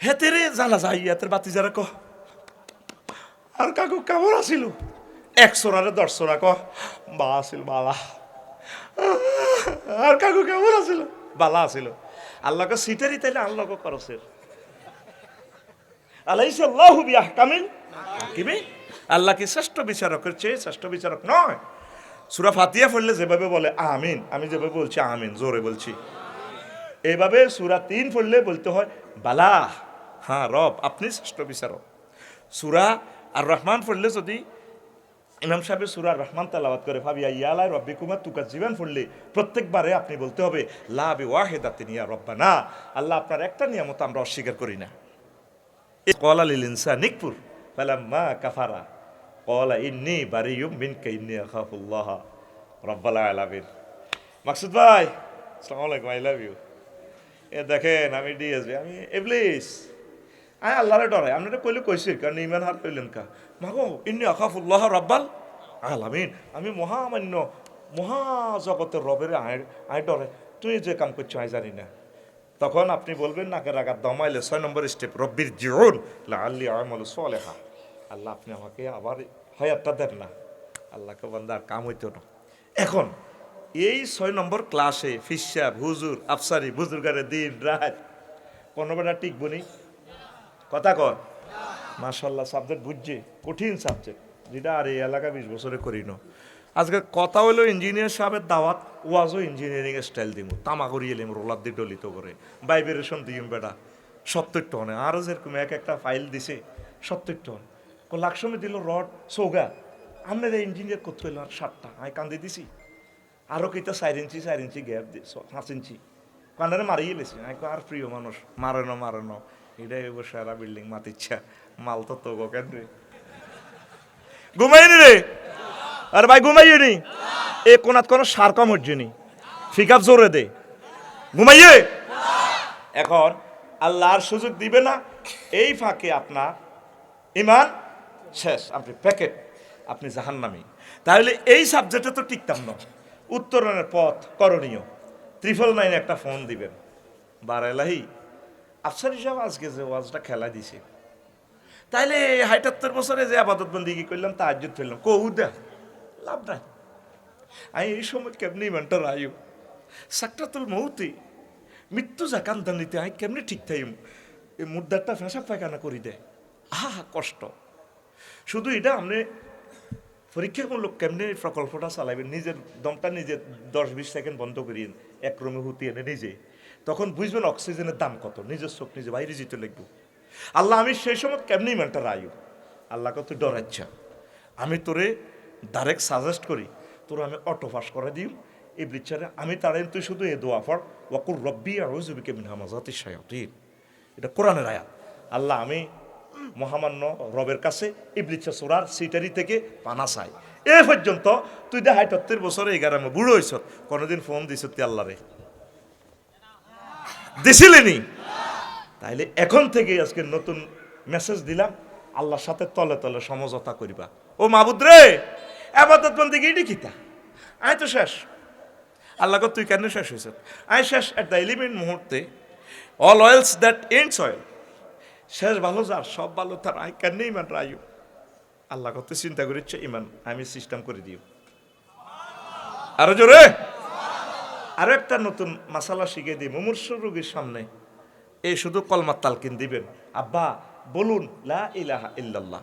হেতেরে জ্বালা যাই হেতের বাতি যারা কহ আর কাকু কেমন আসিল একশো আরে দশশো ক। বা আসিল বালা। আর কাকু কেমন আসিল বালা আসিল আল্লাহকে সিটারি তাইলে আল্লাহকে করসের আল্লাহ বিয়াহ কামিল হাকিমে আল্লাহ কি শ্রেষ্ঠ বিচারকের চেয়ে শ্রেষ্ঠ বিচারক নয় সুরা ফাতিয়া পড়লে যেভাবে বলে, আমিন। আমি যেভাবে বলছি, আমিন। জোরে বলছি। এইভাবে সুরা তিন পড়লে বলতে হয়, বালা। হ্যাঁ রব, আপনি শ্রেষ্ঠ বিচারক। সুরা আর রহমান পড়লে যদি ইমাম সাহেব সুরা রহমান তালাবাদ করে, ভাবিয়া ইয়ালাই রব্বি কুমার তুকা জীবন পড়লে প্রত্যেকবারে আপনি বলতে হবে, লা বি ওয়াহেদাতিন রব্বা না আল্লাহ আপনার একটা নিয়ামত আমরা অস্বীকার করি না। কলা লিল ইনসান নিকপুর ফালাম্মা কাফারা, কলা ইন্নি বারিয়ুম মিনকা ইন্নি আখাফুল্লাহ, রব্বাল আলামিন। মাকসুদ ভাই, আসসালামু আলাইকুম, আই লাভ ইউ। এ দেখেন, আমি ডিএসবি আমি এবলিস আয় আল্লাহরে ডরাই। আপনারা কইলে কইছি, কারণ ইমান হার কইলেন কা? মাগো, ইন্নি আখাফুল্লাহ রব্বাল আলামিন। আমি মহামান্য, মহাজগতের রবের আয় আয় ডরে তুই যে কাম করছ, আয় জানি না। তখন আপনি বলবেন, নাকের আঘাত দমাইলে ছয় নম্বর স্টেপ, রব্বির জিউন আল্লি আমল সোলেহা। আল্লাহ আপনি আমাকে আবার হায়াতটা দেন না। আল্লাহকে বান্দার কাম হইতো না। এখন, এই ছয় নম্বর ক্লাসে ফিসাব হুজুর, আফসারি, বুজুর্গারে দিন, রাত পনেরো বেলা টিকবনি কথা কর। মাশাল্লাহ সাবজেক্ট বুঝছে, কঠিন সাবজেক্ট যেটা আর এই এলাকা বিশ বছরে করি না। আজকে কথা হলো ইঞ্জিনিয়ার সাহেবের দাওয়াত, ওয়াজও ইঞ্জিনিয়ারিং স্টাইল দিব তামাকড়ি এলিম রোলার দিয়ে ডলিত করে। ভাইব্রেশন দিম বেটা। সত্তর টনে আরও যেরকম এক একটা ফাইল দিছে, সত্তর টন লাকসমে দিল রড সৌগা আপনার ইঞ্জিনিয়ার করতে হইল আর সাতটা। আমি কান্দি দিছি। আরও কিতা চার ইঞ্চি চার ইঞ্চি গ্যাপ দি পাঁচ ইঞ্চি। কান্দারে মারিয়ে লেছি। আর প্রিয় মানুষ, মারে না মারে না এটাই হইব সারা বিল্ডিং মাতিচ্ছা মাল তো তো কেন রে? ঘুমাইনি রে? আর ভাই ঘুমাইয়ে নি? এ কোনাত কোনো সার কম হচ্ছে নি? ফিকাপ জোরে দে। ঘুমাইয়ে? এখন আল্লাহর সুযোগ দিবে না। এই ফাঁকে আপনার ইমান শেষ। আপনি প্যাকেট আপনি জাহান্নামি। তাহলে এই সাবজেক্টে তো টিকতাম না। উত্তরণের পথ করণীয়। ত্রিফল নাইনে একটা ফোন দিবেন। বারাইলাহি। আফসার হিসাব আজকে যে ওয়াজটা খেলা দিছে। তাইলে হাইটাত্তর বছরে যে আবাদত বন্দি কি করলাম তা আজ্জত ফেললাম কৌদা লাভ নাই। আমি এই সময় কেমনি ইমানটা রায়ু? সাকটাতুল মৌতি মৃত্যু জাকান্তা নিতে আমি কেমনি ঠিক থাইম এই মুদ্রাটা ফেঁসা পায়খানা করি দেয় আহা কষ্ট। শুধু এটা আপনি পরীক্ষামূলক কেমনি প্রকল্পটা চালাবেন নিজের দমটা নিজে দশ বিশ সেকেন্ড বন্ধ করিয়েন, এক রুমে হুতি এনে নিজে। তখন বুঝবেন অক্সিজেনের দাম কত, নিজের চোখ নিজে বাইরে যেতে লাগবে। আল্লাহ, আমি সেই সময় কেমনি মেনটা রায়ু আল্লাহকে তুই ডরাচ্ছা আমি তোরে ডাইরেক্ট সাজেস্ট করি, তোর আমি অটো পাস করে দিই এই বৃচ্ছারে আমি তারে তুই শুধু এ দোয়া ফর ওয়াকুর রব্বি আর ওজুবিকে মিনহা মাজাতি শায়াতিন। এটা কোরআনের আয়াত। আল্লাহ, আমি মহামান্য রবের কাছে ইবলিচ্ছা সোরার সিটারি থেকে পানা চাই। এ পর্যন্ত তুই দেখাই তত্ত্বের বছরে এই গ্রামে বুড়ো হইছ কোনোদিন ফোন দিছ তুই আল্লাহরে। দিছিলেনি। তাইলে এখন থেকে আজকে নতুন মেসেজ দিলাম, আল্লাহর সাথে তলে তলে সমঝোতা করিবা। ও মাবুদ রে, আবাদত বন্দি গিয়ে কিতা আয় তো শেষ। আল্লাহ তুই কেন শেষ হয়েছে আয় শেষ এট দ্য এলিমেন্ট মুহূর্তে। All oils that ends oil শেষ ভালো যার সব ভালো তার। আই কেন ইমান রায়ু? আল্লাহ কত চিন্তা করিচ্ছে ইমান আমি সিস্টেম করে দিও। আরও জোরে। আরও একটা নতুন মাসালা শিখে দিই। মুমূর্ষ রোগীর সামনে এই শুধু কলমার তালকিন দিবেন। আব্বা, বলুন, লা ইলাহা ইল্লাল্লাহ।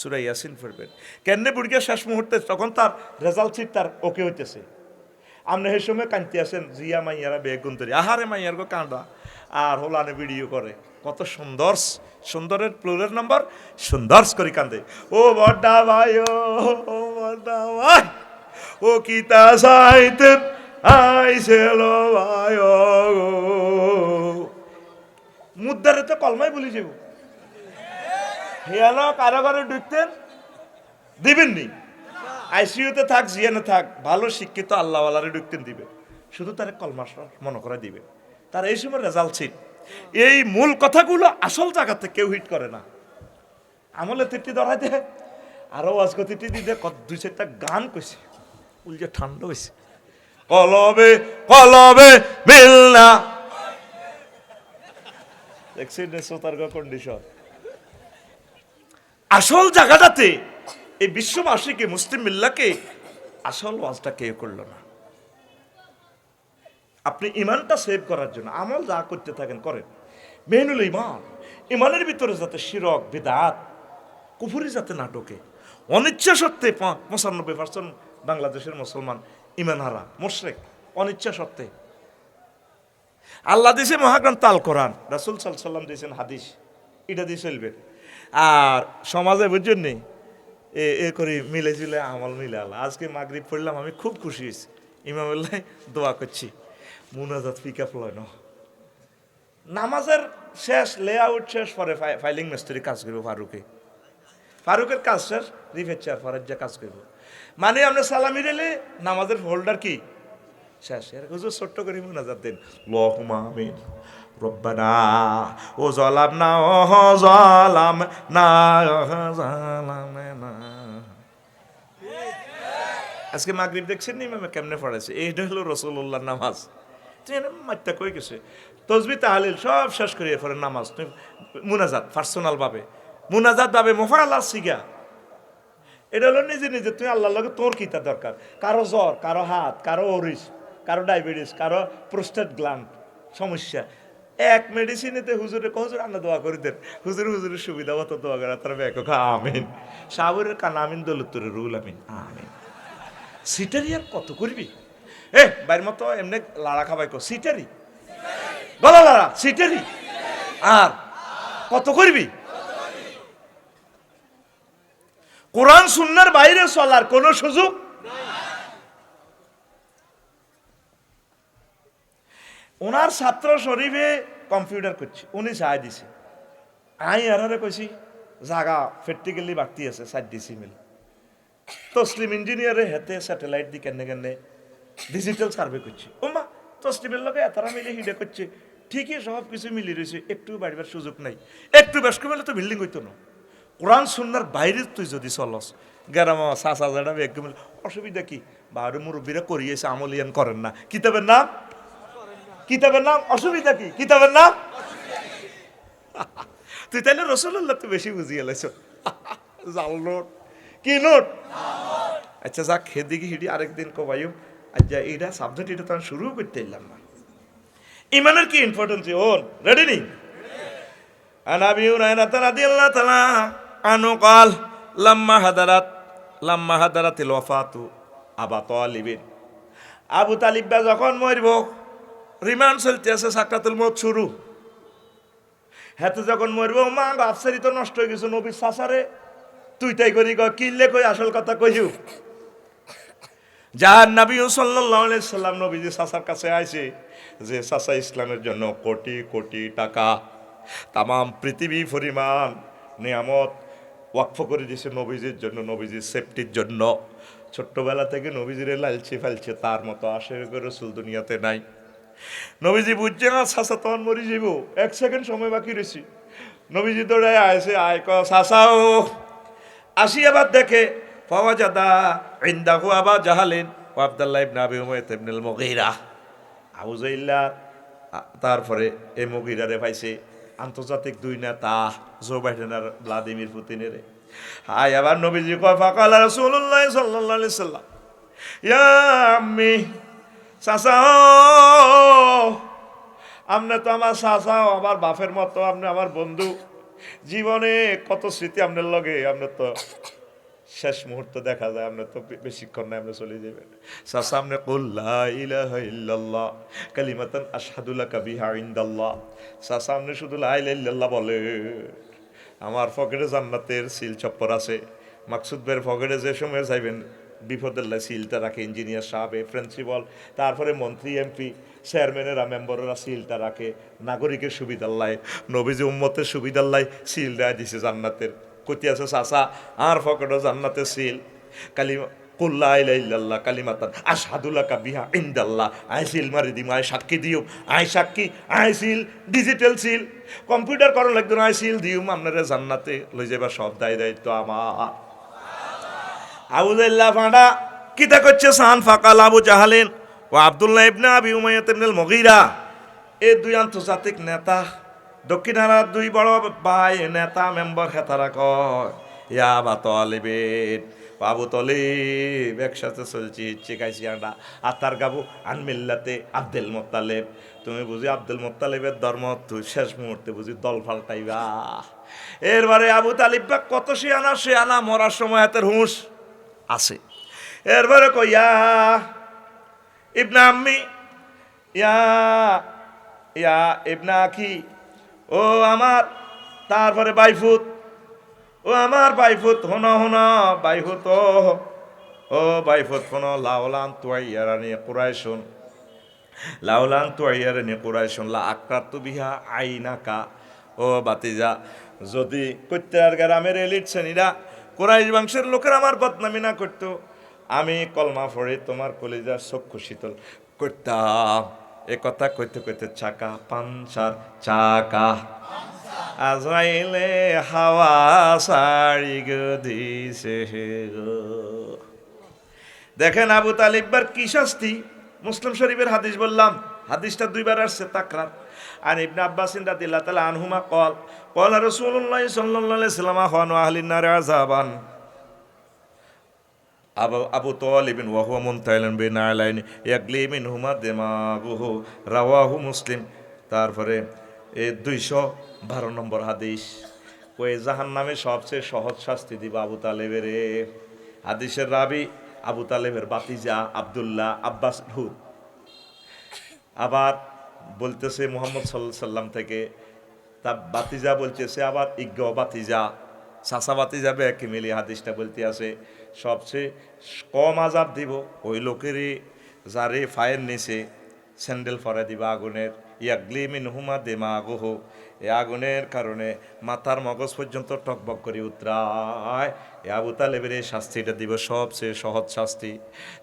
সুরাই ইয়াসিন পড়বেন। কেন্নে বুড়িকে শেষ মুহূর্তে তখন তার রেজাল্ট সিট তার ওকে হইতেছে। আপনি সেই সময় কান্তি আছেন জিয়া মাইয়ারা বেগুন তৈরি। আহারে মাইয়ার গো কাঁদা। আর হোলানে ভিডিও করে। কত সুন্দর, সুন্দরের প্লুরের নম্বর সুন্দর করে কান্দে ও বড্ডা ভাই, ও ও বড্ডা ভাই, ও কিতা সাইতেন ও মুদ্রারে তো কলমাই বলি যাব হেয়ানো কারাগারে ঢুকতেন দিবেননি আইসিইউতে থাক জিয়ানে থাক। ভালো শিক্ষিত, আল্লাহওয়ালারে ঢুকতেন দিবে শুধু তার কলমা মনে করে দিবে তার এই সময় রেজাল্ট ছিল এই মূল কথাগুলো আসল জায়গাতে কেউ হিট করে না। আমলে তিরটি ধরাই দে আরও আজকে তিরটি দিতে দুই চারটা গান কইছে। উল্টে ঠান্ডা হয়েছে কলবে কলবে মিলনা দেখছি কন্ডিশন আসল জায়গাটাতে এই বিশ্ববাসীকে মুসলিম মিল্লাকে আসল ওয়াজটা কেউ করল না। আপনি ইমানটা সেভ করার জন্য আমল যা করতে থাকেন করেন। মেনুল ইমান ইমানের ভিতরে যাতে শিরক বেদাত কুফুরি যাতে নাটকে অনিচ্ছা সত্ত্বে পঁচানব্বই পার্সেন্ট বাংলাদেশের মুসলমান ইমান হারা মোশরেক, অনিচ্ছা সত্ত্বে। আল্লাহ দিয়েছে মহাগ্রন্থ আল কোরআন। রাসুল সাল্লাম দিয়েছেন হাদিস। এটা দিয়ে চলবে। আর সমাজে, বুঝছেন নি? এ এ করে মিলে ঝিলে আমল মিলে আল্লাহ। আজকে মাগরিব পড়লাম, আমি খুব খুশি হয়েছি। ইমামুল্লাহ, দোয়া করছি। মুনাজাত পিক আপ লয় নামাজের শেষ লে আউট শেষ, পরে ফাইলিং মিস্ত্রি কাজ করব ফারুকে। ফারুকের কাজ শেষ রিফেচার ফরাজ্জা কাজ করব। মানে আপনি সালামি দিলে নামাজের হোল্ডার কি? শেষ। এর হুজুর ছোট্ট করে মুনাজাত দেন। লহুমা আমিন। রব্বানা, ও জলাম না, ও জলাম না জলাম না। আজকে মাগরিব দেখছেন নি ম্যামে কেমনে পড়াইছে? এইটা হলো রসুল্লাহ নামাজ। এনে মাত্রা কই গেছে? তসবি, তাহালিল সব শেষ করিয়ে পরে নামাজ। তুই মুনাজাত পার্সোনাল ভাবে। মুনাজাত ভাবে মোফা আল্লাহ সিগা এটা হলো নিজে নিজে তুই আল্লাহর লগে তোর কিতা দরকার? কারও জ্বর, কারও হাত, কারও ওরিস কারও ডায়াবেটিস, কারও প্রোস্টেট গ্ল্যান্ড, সমস্যা। এক মেডিসিনেতে হুজুরে হুজুর আন্না দোয়া করে দেন। হুজুর, হুজুরের সুবিধা মতো দোয়া করে তারা ব্যাক আমিন। সাবরের কান, আমিন দৌলতুরের রুল আমিন। আমিন। সিটারি আর কত করবি? এ, বাইর মতো এমনি লাড়া খাবাই কো সিটারি? গলা লাড়া, সিটারি? আর কত করবি? কোরআন সুন্নার বাইরে চলার কোন সুযোগ ওনার ছাত্র শরীফে কম্পিউটার করছে, উনি চাই দিছে। আই আরারে কইছি, জাগা প্র্যাকটিক্যালি বাড়তি আছে সাইড দিছি মিল তসলিম ইঞ্জিনিয়ারে হেতে স্যাটেলাইট দি কেনে কেনে ডিজিটাল সার্ভে করছে। ওমা তসলিমের লোকে এতারা মিলে হিডে করছে। ঠিকই সব কিছু মিলি রয়েছে একটু বাড়িবার সুযোগ নাই। একটু বেশ কমলে তো বিল্ডিং হইতো না। কোরআন সুন্নার বাইরে তুই যদি চলস গেরামা সাসা জানাম একদম অসুবিধা কি? বাইরে মুরব্বীরা করিয়েছে আমলিয়ান করেন না। কিতাবের নাম? কিতাবের নাম? অসুবিধা কি? কিতাবের নাম? তুই তাহলে রসুল্লাহ তো বেশি বুঝিয়ে লাইছ। জাল নোট। কি নোট? আচ্ছা যাক কি হিডি আরেকদিন কবাই আচ্ছা এইটা সাবজেক্ট এটা তো আমি শুরু করতে এলাম না। ইমানের কি ইম্পর্টেন্স ওন রেডি নি? আনাবিউ না তালা আনুকাল লাম্মা হাদারাত, লাম্মা হাদারাতে লফাতু আবা তালিবিন। আবু তালিব্বা যখন মরব, রিমান্ড চলতে আছে, সাকরাতুল মত শুরু। হেতে যখন মরব, মা আফসারি তো নষ্ট হয়ে গেছে, নবীর সাসারে। তুই তাই করি কিনলে কই আসল কথা কইউ যার নবী সাল্লাহ সাল্লাম নবী যে সাসার কাছে আইছে যে, সাসা ইসলামের জন্য কোটি কোটি টাকা তাম পৃথিবী পরিমাণ নিয়ামত ওয়াকফ করে দিয়েছে নবীজির জন্য, নবীজির সেফটির জন্য। ছোট্টবেলা থেকে নবীজিরে লালছে ফেলছে তার মতো আশে করে রসুল দুনিয়াতে নাই। নবীজি বুঝছে না, সাসা তখন মরি যাইব। এক সেকেন্ড সময় বাকি রয়েছি। নবীজি দৌড়ায় আয়সে আয় ক সাসাও আসি আবার দেখে পাওয়া জাদা ইন্দাহু আবা জাহালেন আবদাল্লাহ ইবনে আবি উমাইয়াত ইবনুল মুগীরা আবু জাইল্লা তারপরে এই মুগিরারে পাইছে। আন্তর্জাতিক দুই নেতা জো বাইডেন আর ভ্লাদিমির পুতিনের। হাই আবার নবীজি কয়, ফাকাল রাসূলুল্লাহ সাল্লাল্লাহু আলাইহি সাল্লাম, ইয়া আম্মি আপনি তো আমার চাচা আমার বাপের মতো আপনি আমার বন্ধু। জীবনে কত স্মৃতি আপনার লগে আপনার তো শেষ মুহূর্ত দেখা যায়, আমরা তো বেশিক্ষণ না আমরা চলে যাবেন আপনি কুল্লা ইলাহা ইল্লাল্লাহ, কালিমাতান আশহাদুল্লাহ বিহা ইনদাল্লাহ। চাচা আপনি শুধু লা ইলাহা ইল্লাল্লাহ বলে, আমার পকেটে জান্নাতের সিল চপ্পর আছে। মাকসুদ ভাইয়ের পকেটে যে সময় যাইবেন বিপদুল্লাহ সিলটা রাখে ইঞ্জিনিয়ার সাহেব প্রিন্সিপাল, তারপরে মন্ত্রী এমপি চেয়ারম্যানেরা মেম্বাররা সিলটা রাখে। নাগরিকের সুবিধাল্লাই নবীজি উম্মতের সুবিধাল্লাই সিল দেয়া দিছে জান্নাতের। কতি আছে, চাচা, আর ফকেটও জান্নাতের সিল। কালিমা কুল্লা ইলা ইল্লাল্লাহ, কালিমাতান আশহাদুল্লাহ বিহা ইনদাল্লাহ। আই সিল, মারি দিম আই সাক্ষী দিও আই সাক্ষী আই সিল ডিজিটাল সিল। কম্পিউটার করো লাগতো না আই সিল দিউম। আপনারা জান্নাতে লই যাবার সব দায় দায়িত্ব আমার। আবুদুল্লাহ ফাঁড়া কিতা করছে সান ফাকাল আবু জাহালেন? ও আবদুল্লাহ ইবনা আবি উমাইয়াত ইবনুল মুগীরা এই দুই আন্তর্জাতিক নেতা দক্ষিণারার দুই বড় ভাই নেতা মেম্বার হেতারা কয়, ইয়া বা তলিবেন বাবু তলিব, একসাথে চলছি চিকাইছি আমরা আতার গাবু আনমিল্লাতে আব্দুল মোত্তালেব। তুমি বুঝি আব্দুল মোত্তালেবের ধর্ম, তুই শেষ মুহূর্তে বুঝি দল ফাল্টাইবা এরবারে আবু তালিব বা কত সে আনা মরার সময় হাতের হুঁশ আছে। এরবারে কইয়া, ইবনা আম্মি, ইয়া ইয়া ইবনা আখি ও আমার, তারপরে বাইফুত। ও আমার বাইফুত, হন হন, বাইফুত। ও বাইফুত, হন লাউলান তুয়াইয়ারা নিয়ে কুরাইশুন। লাউলান তুয়াইয়ারা নিয়ে কুরাইশুন, লা আক্রাত্তু বিহা আইনাকা। ও বাতিজা, যদি কৈত্রার গ্রামের এলিট শ্রেণীরা কোরাইশ বংশের লোকের আমার বদনামি না করতো, আমি কলমা পড়ে তোমার কলিজার চক্ষু শীতল করতাম। এ কথা কইতে কইতে চাকা পাঞ্চার চাকা আজরাইলে হাওয়া সারি গো দিছে গো। দেখেন আবু তালিববার কি শাস্তি? মুসলিম শরীফের হাদিস বললাম, হাদিসটা দুইবার আসছে তাকরার। আর ইবনে আব্বাসিন রাদিয়াল্লাহু তাআলা আনহুমা কল কল রাসূলুল্লাহ সাল্লাল্লাহু আলাইহি সাল্লাম খান আহলিন নার আযাবান। আবু আবু তালিবিন ওয়া হুয়া মুনতাইলান বিনা আলাইন ইয়াগলি মিনহুমা দিমাগুহু। রাওয়াহু মুসলিম। তারপরে এ দুইশো বারো নম্বর হাদিস। কয়ে জাহান নামে সবচেয়ে সহজ শাস্তি দিব আবু তালেবের হাদিসের রাবি আবু তালেবের বাতিজা আবদুল্লাহ আব্বাস হুদ আবার বলতেছে মোহাম্মদ সাল্লাহ সাল্লাম থেকে, তা বাতিজা বলতেছে আবার ইজ্ঞ বাতিজা। সাসা বাতিজা ব্যাকে মিলি হাদিসটা বলতে আছে। সবচেয়ে কম আজাব দিব ওই লোকেরই যারে ফায়ের নিছে স্যান্ডেল ফরে দিবা আগুনের। ইয়াগলি মিন হুমা দেমা আগুহ এ আগুনের কারণে মাথার মগজ পর্যন্ত টকবক করে উতরায়। এ আবু তালেবের এই শাস্তিটা দিব সবচেয়ে সহজ শাস্তি।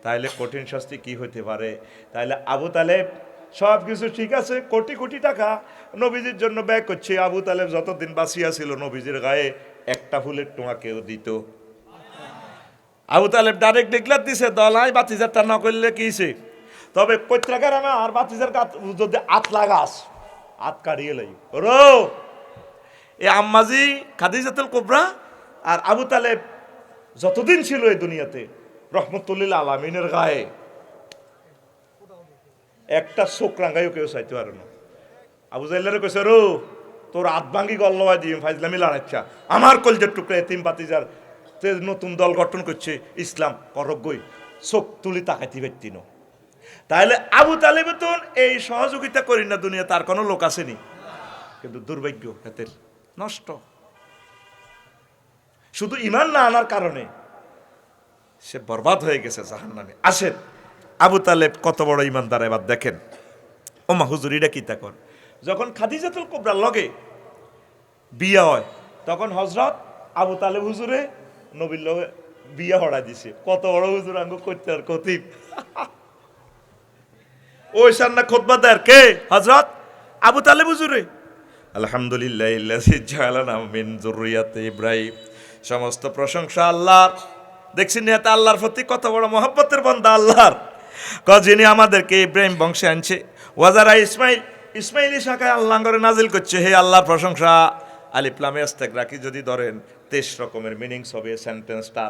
তাইলে কঠিন শাস্তি কি হতে পারে? তাইলে আবু তালেব সব কিছু ঠিক আছে, কোটি কোটি টাকা নবীজির জন্য ব্যয় করছে। আবু তালেব যতদিন বাঁচিয়া ছিল নবীজির গায়ে একটা ফুলের টোঁয়া কেউ দিত। আবু তালেব ডাইরেক্ট ডিক্লার দিছে দলাই বাতিজারটা না করলে কিছে তবে কৈত্রাকার আমি আর বাতিজার যদি আত লাগাস, আত কাড়িয়ে লাই। রো এ আম্মাজি খাদিজাতুল কোবরা আর আবু তালেব যতদিন ছিল এই দুনিয়াতে, রহমতুল্লিল আলামিনের গায়ে, একটা চোখ রাঙ্গাইও কেউ চাইতে পারে না। আবু জাইলারে কইছে রো তোর আত ভাঙ্গি গল্ল দিম, ফাইজলামি লড়াচ্ছা। আমার কলজের টুকরা এতিম বাতিজার নতুন দল গঠন করছে ইসলাম করগই চোখ তুলি তাকাইতে না তাহলে আবু তালেবে তো এই সহযোগিতা করি না দুনিয়া, তার কোনো লোক আসেনি। কিন্তু দুর্ভাগ্য হাতের নষ্ট। শুধু ইমান না আনার কারণে সে বরবাদ হয়ে গেছে জাহান নামে আসেন, আবু তালেব কত বড় ইমানদার, এবার দেখেন। ও মা হুজুরিটা কি কর যখন খাদিজাতুল কোবরার লগে বিয়ে হয়, তখন হজরত আবু তালেব হুজুরে নবীর বিয়া হড়া দিছে। কত বড় হুজুর আঙ্গ করতে আর কতিব ওই সান্না খোদবা দেয় কে? হজরত আবু তালেব হুজুরে। আলহামদুলিল্লাহ মিন যুররিয়াতি ইব্রাহিম। সমস্ত প্রশংসা আল্লাহর। দেখছি আল্লাহর প্রতি কত বড় বন্ধা আল্লাহর। যিনি আমাদেরকে ইব্রাহিম বংশে আনছে। ইসমাইল ইসমাইলি আল্লাহ করে নাজিল করছে। হে আল্লাহর প্রশংসা। আলিপ্লামে আস্তেক রাখি যদি ধরেন, তেইশ রকমের মিনিংস হবে সেন্টেন্সটা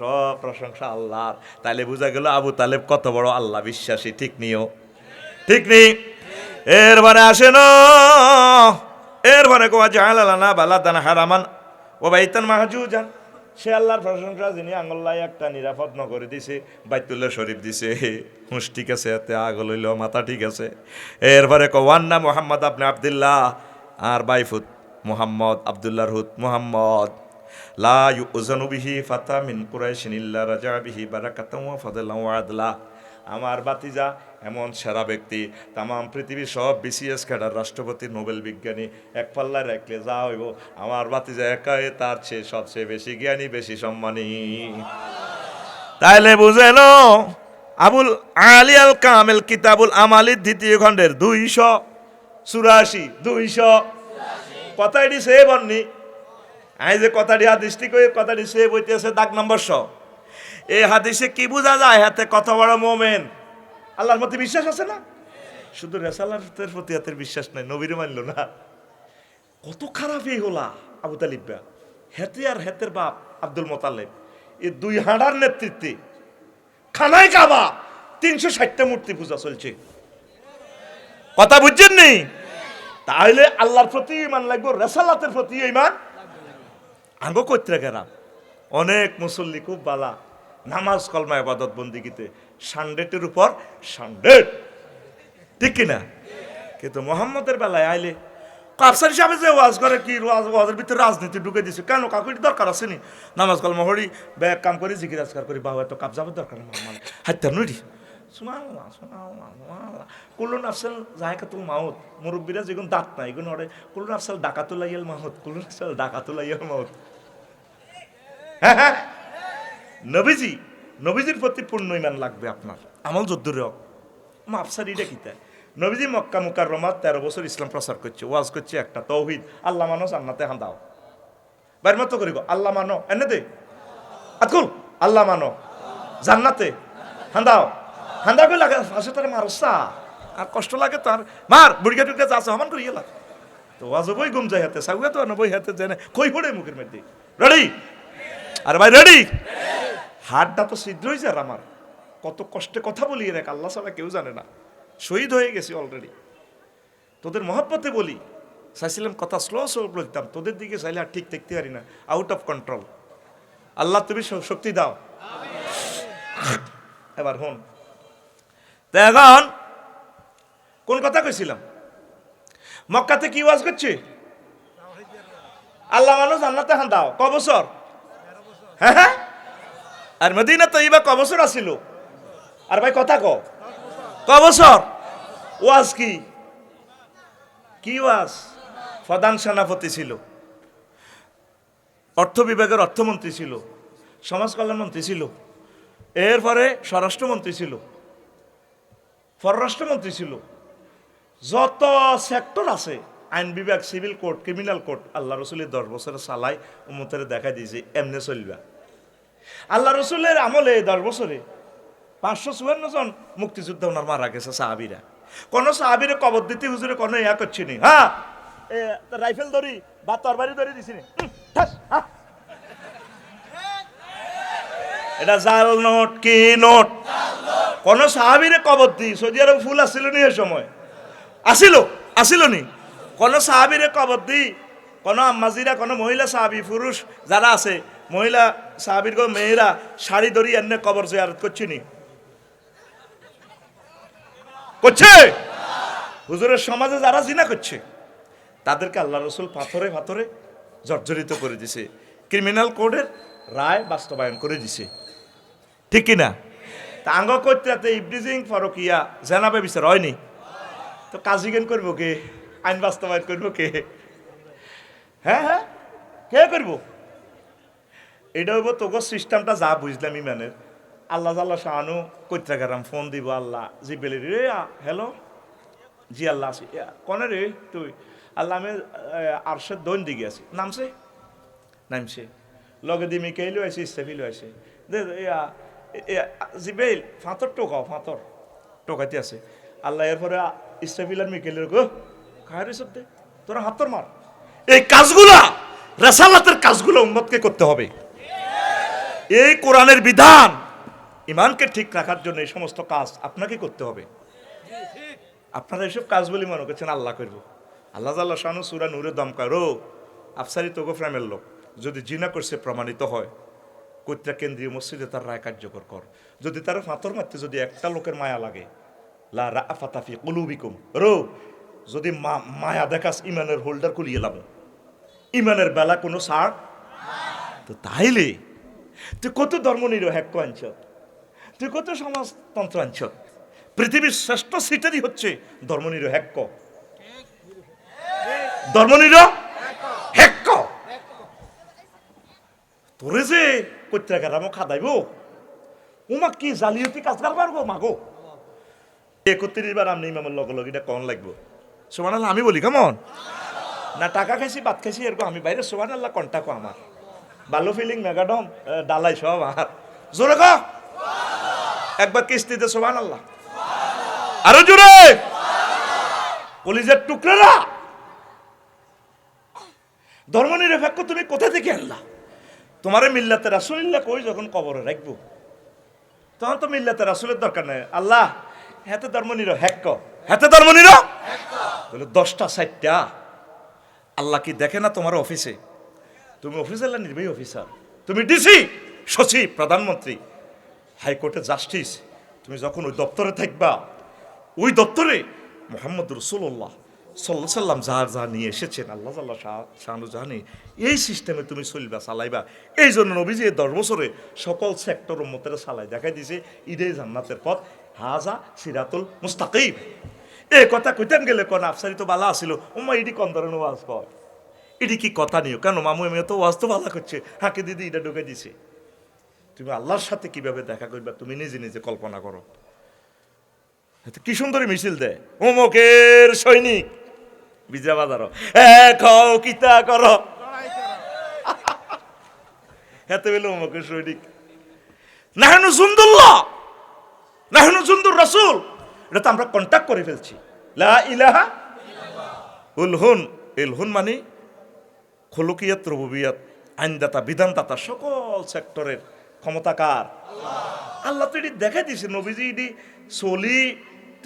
সব প্রশংসা আল্লাহর। তাহলে বোঝা গেল আবু তালেব কত বড় আল্লাহ বিশ্বাসী, ঠিক নিও ঠিক নেই এরপরে আসেন এরপরে কোয়া জাহালানা বালাদান হারামান ও বাইতান মাহাজুজান। সে আল্লাহর প্রশংসা যিনি আঙ্গল্লায় একটা নিরাপদ নগরে দিছে, বাইতুল্লাহ শরীফ দিছে। হুঁশ ঠিক আছে, এতে আগল হইল মাথা ঠিক আছে। এরপরে কোয়ান্না মোহাম্মদ আপনি আবদুল্লাহ। আর বাইফুত মোহাম্মদ আবদুল্লাহর হুত, মোহাম্মদ। লা ফাতা মিন কুরাইশিন রাজা বিহি বারাকাতাম আদলা। আমার বাতিজা এমন সেরা ব্যক্তি। তাম পৃথিবীর সব বিসিএস ক্যাডার, রাষ্ট্রপতি, নোবেল বিজ্ঞানী, এক পাল্লায় রাখলে যা হইব। আমার বাতিজা একাই তার চেয়ে সবচেয়ে বেশি জ্ঞানী, বেশি সম্মানী। তাইলে বুঝেন, আবুল আলী আল কামেল কিতাবুল আমালির দ্বিতীয় খণ্ডের দুইশো চুরাশি, দুইশো কথাটি সে বন্নি আমি যে কথাটি হাদিসটি কই, কথাটি সে বইতেছে দাগ নম্বর শ। এই হাদিসে কি বোঝা যায়, হাতে কত বড় মোমেন? আল্লাহর প্রতি বিশ্বাস আছে না? শুধু রেসালাতের প্রতি হাতের বিশ্বাস নাই, নবীরে মানলো না। কত খারাপ এই হলা, আবু তালিবা হেতে আর হেতের বাপ আব্দুল মোতালেব। এই দুই হাঁড়ার নেতৃত্বে খানায় কাবা, তিনশো ষাটটা মূর্তি পূজা চলছে। কথা বুঝছেন নি? তাহলে আল্লাহর প্রতি ইমান লাগবো, রেসালাতের প্রতি ইমান আঙ্গ কইত্রা গেরাম অনেক মুসল্লি খুব বালা। নামাজ কলমা ইবাদত বন্দিগিতে। সানডেটের উপর সানডেট। ঠিক কিনা কিন্তু মোহাম্মদের বেলায় আইলে কাপসার হিসাবে যে ওয়াজ করে কি ওয়াজ, ওয়াজের ভিতরে রাজনীতি ঢুকে দিছে। কেন? কাকুর দরকার আছে নি? নামাজ কলমা হরি ব্যাগ কাম করি, জিকির আজকার করি। বাবা, এত কাপ যাবার দরকার হাত্যার নইরি সুবহানাল্লাহ সুবহানাল্লাহ সুবহানাল্লাহ। কুল্লু নাফসাল জায়কাতুল মাউত। মুরব্বিরা যেগুন দাঁত নাই এগুলো ওরে, কুল্লু নাফসাল ডাকাতুল লাইয়াল মাহুত কুল্লু নাফসাল ডাকাতুল লাইয়াল মাহুত হ্যাঁ হ্যাঁ। নবীজি, নবীজির প্রতি পূর্ণ ইমান লাগবে আপনার। আমল যদ্দুর মাপসার এটা কিতা নবীজি মক্কা মুকার রমা তেরো বছর ইসলাম প্রচার করছে, ওয়াজ করছে একটা, তৌহিদ। আল্লাহ মানো জান্নাতে হান্দাও বাইর মতো করিব, আল্লাহ মানো, এনে দে। আতকুল, আল্লাহ মানো, জান্নাতে হান্দাও হান্দা করে লাগে ফাঁসে তার মারসা আর কষ্ট লাগে তার মার বুড়িয়া টুকিয়া যা সমান করি গেলা তো ওয়াজ বই গুম যায় হাতে সাগুয়া তো বই হাতে জেনে কই পড়ে মুখের মধ্যে? রেডি আরে ভাই রেডি হাতটা তো ছিদ্র হয়েছে আর আমার। কত কষ্টে কথা বলি রেখ আল্লাহ ছাড়া কেউ জানে না। শহীদ হয়ে গেছি অলরেডি তোদের মহব্বতে বলি, চাইছিলাম কথা স্লো স্লো বলতাম। তোদের দিকে চাইলে আর ঠিক দেখতে পারি না। আউট অফ কন্ট্রোল আল্লাহ তুমি শক্তি দাও। এবার হন তো এখন কোন কথা কইছিলাম? মক্কাতে কি ওয়াজ করছে? আল্লাহ মানুষ জান্নাতে হান দাও। ক বছর? হ্যাঁ হ্যাঁ। আর মদিনা তো এইবার ক বছর আসিল? আর ভাই কথা ক ক বছর? ওয়াজ কি? কি ওয়াজ? প্রধান সেনাপতি ছিল। অর্থ বিভাগের অর্থমন্ত্রী ছিল। সমাজ কল্যাণমন্ত্রী ছিল। এরপরে স্বরাষ্ট্রমন্ত্রী ছিল। পররাষ্ট্রমন্ত্রী ছিল। যত সেক্টর আছে, আইন বিভাগ সিভিল কোর্ট ক্রিমিনাল কোর্ট আল্লাহ রসুলের দশ বছরে চালাই উম্মতের দেখা দিয়েছে, এমনি চলবা। আল্লাহ রসুলের আমলে দশ বছরে পাঁচশো চুয়ান্ন জন মুক্তিযুদ্ধ ওনার মারা গেছে, সাহাবিরা। কোনো সাহাবিরে কবর দিতে হুজুরে কোনো ইয়া করছে নি হ্যাঁ? রাইফেল ধরি বা তরবারি ধরি দিছি নি। এটা জাল নোট কি নোট? কোন সাহাবিরে কবর দি সৌদি আরব ফুল আসছিল নি এ সময়? আসিল আসিল নি? কোন সাহাবিরে কবর দি কোন আম্মাজিরা কোন মহিলা সাহাবি, পুরুষ যারা আছে, মহিলা সাহাবির গো মেয়েরা শাড়ি ধরি এনে কবর জিয়ারত করছি নি। করছে? হুজুরের সমাজে যারা জিনা করছে, তাদেরকে আল্লাহ রসুল পাথরে পাথরে জর্জরিত করে দিছে। ক্রিমিনাল কোডের রায় বাস্তবায়ন করে দিছে। ঠিক কিনা? তা আঙ্গ করতে ইব্রিজিং ফরকিয়া জেনাবে বিচার হয়নি। তো কাজিগেন করব কে? আইন বাস্তবায়ন করব কে? হ্যাঁ হ্যাঁ কে করব? এটা হইব তোকে সিস্টেমটা যা বুঝলাম ইমানের। আল্লাহ আল্লাহ শাহানু কৈত্রাগারাম ফোন দিব আল্লাহ। জি বেলি রে হ্যালো? জি, আল্লাহ আছি কনে রে তুই? আল্লাহ আমি আরশের দৈন দিকে আছি। নামছে? নামছে। লগে দি মিকাইলও আছে ইস্তাফিলও আছে দে ইয়া জিবেল ফাঁতর টোকাও ফাঁতর টোকাইতে আছে। আল্লাহ এরপরে ইস্তাফিল আর মিকাইলের গো সব দে তোরা হাতর মার। এই কাজগুলা, রেসালাতের কাজগুলো উম্মতকে করতে হবে। এই কোরআনের বিধান, ইমানকে ঠিক রাখার জন্য এই সমস্ত কাজ আপনাকে করতে হবে। আপনারা এসব কাজ বলে মনে করছেন, আল্লাহ করব। আল্লাহ আল্লাহ শানু সুরা নূরে দমকার ও আফসারি তোগো ফ্রেমের লোক, যদি জিনা করছে, প্রমাণিত হয়। কৈত্রা কেন্দ্রীয় মসজিদে তার রায় কার্যকর কর। যদি তার ফাতর মারতে যদি একটা লোকের মায়া লাগে, লা রা ফাতাফি কুলুবিকুম। রো, যদি মায়া দেখাস ইমানের হোল্ডার খুলিয়ে লাভ ইমানের বেলা কোনো সার? তো তাইলে, তুই কত ধর্ম নিরহেক্য আনছ তুই কত সমাজতন্ত্র আনছ পৃথিবীর শ্রেষ্ঠ সিটারই হচ্ছে ধর্মনিরহেক্য ধর্মনির হেক্য তোরে যে কত্যাগার আমো খাদাইব উমা কি জালিয়াতি কাজ কারবার গো মাগো একত্রিশ বার আপনি ইমামের লগে লগে এটা কন লাগবো। সোমান আল্লাহ আমি বলি কেমন না, টাকা খাইছি, ভাত খাইছি এরকম আমি বাইরে সোমান আল্লাহ কন্টাকো আমার বালু ফিলিং, মেগাডম ডালাই সব আর জোরে ক? একবার কিস্তিতে সোমান আল্লাহ আরও জোরে কলিজের টুকরারা ধর্মনিরপেক্ষ তুমি কোথা থেকে আনলা? তোমারে মিল্লাতে রাসুলিল্লাহ কই যখন কবরে রাখব? তখন তো মিল্লাতে রাসুলের দরকার নেই। আল্লাহ হাতে ধর্ম নির হ্যাক হেতে ধর্ম নির? বলে দশটা ষাটটা আল্লাহ কি দেখে না তোমার অফিসে? তুমি অফিসের না নির্বাহী অফিসার। তুমি ডিসি সচিব প্রধানমন্ত্রী। হাইকোর্টের জাস্টিস। তুমি যখন ওই দপ্তরে থাকবা ওই দপ্তরে মোহাম্মদ রসুল্লাহ সাল্লাম যার যা নিয়ে এসেছেন, আল্লাহ সাল্লাহ শাহানু জাহানি, এই সিস্টেমে তুমি চলবা, চালাইবা। এই জন্য নবীজি এই দশ বছরে সকল সেক্টর মতের চালাই দেখাই দিছে ঈদে জান্নাতের পথ, হাজা সিরাতুল মুস্তাকিব এ কথা কইতেন গেলে কোন আফসারি তো বালা আসিল উম্মা, ইডি কম ধরনের ওয়াজ কয়? এটি কি কথা নিও কেন মামু এমনি তো ওয়াজ তো ভালো করছে? হাঁকে দিদি এটা ঢুকে দিছে। তুমি আল্লাহর সাথে কীভাবে দেখা করবে, তুমি নিজে নিজে কল্পনা করো। কি সুন্দরী মিছিল দেয়? অমুকের সৈনিক। বিজা বাজারও। হ্যাঁ কিতা করো। সৈনিক। নাহানু এটা আমরা কন্ট্যাক্ট করে ফেলছি। ইলাহা ইলহুন মানে খলুকিয়াত রবুবিয়াত, আইনদাতা, বিধানদাতা সকল সেক্টরের ক্ষমতাকার। আল্লাহ তো এটি দিছে নবীজি এটি চলি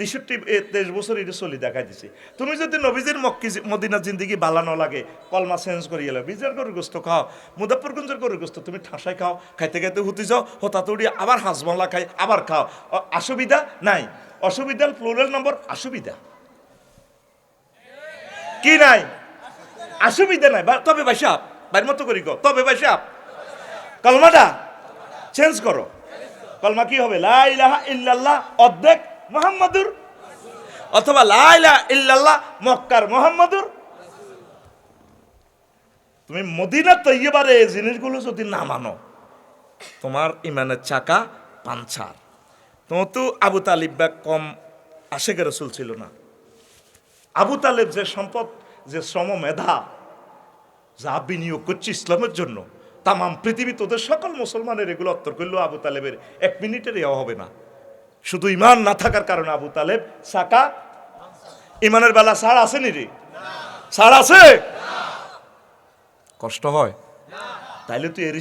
তেষট্টি তেইশ বছর এটি চলি দেখাই দিছে। তুমি যদি নবীজির মক্কি মদিনা জিন্দিগি বালা লাগে কলমা চেঞ্জ করি এলো, বিজের গরুর গোস্ত খাও মুদাফরগঞ্জের গরুর গোস্ত তুমি ঠাসাই খাও, খাইতে খাইতে হুতি যাও হতাতুড়ি আবার হাঁসমালা খাই, আবার খাও। অসুবিধা নাই। অসুবিধা প্লুরাল নম্বর অসুবিধা। কি নাই? অসুবিধা নাই। তবে বাইসাব বাইর মতো করি গো তবে বাইসাব কলমাটা চেঞ্জ করো। কলমা কি হবে? লা ইলাহা ইল্লাল্লাহ, অর্ধেক মোহাম্মদুর অথবা লাইলা ইল্লাল্লাহ মক্কার মোহাম্মদুর। তুমি মদিনা তৈবারে এই জিনিসগুলো যদি না মানো, তোমার ইমানের চাকা পাঞ্চার তোমার তো আবু তালিব বা কম আশেকের রসুল ছিল না। আবু তালেব যে সম্পদ, যে শ্রম মেধা, যা বিনিয়োগ করছে ইসলামের জন্য, তামাম পৃথিবী তোদের সকল মুসলমানের এগুলো উত্তর করলেও আবু তালেবের এক মিনিটের ইয়া হবে না। শুধু ইমান না থাকার কারণে আবু তালেব সাকা ইমানের বেলা সার আছে নি রে? সার আছে? কষ্ট হয়। তাইলে তুই এর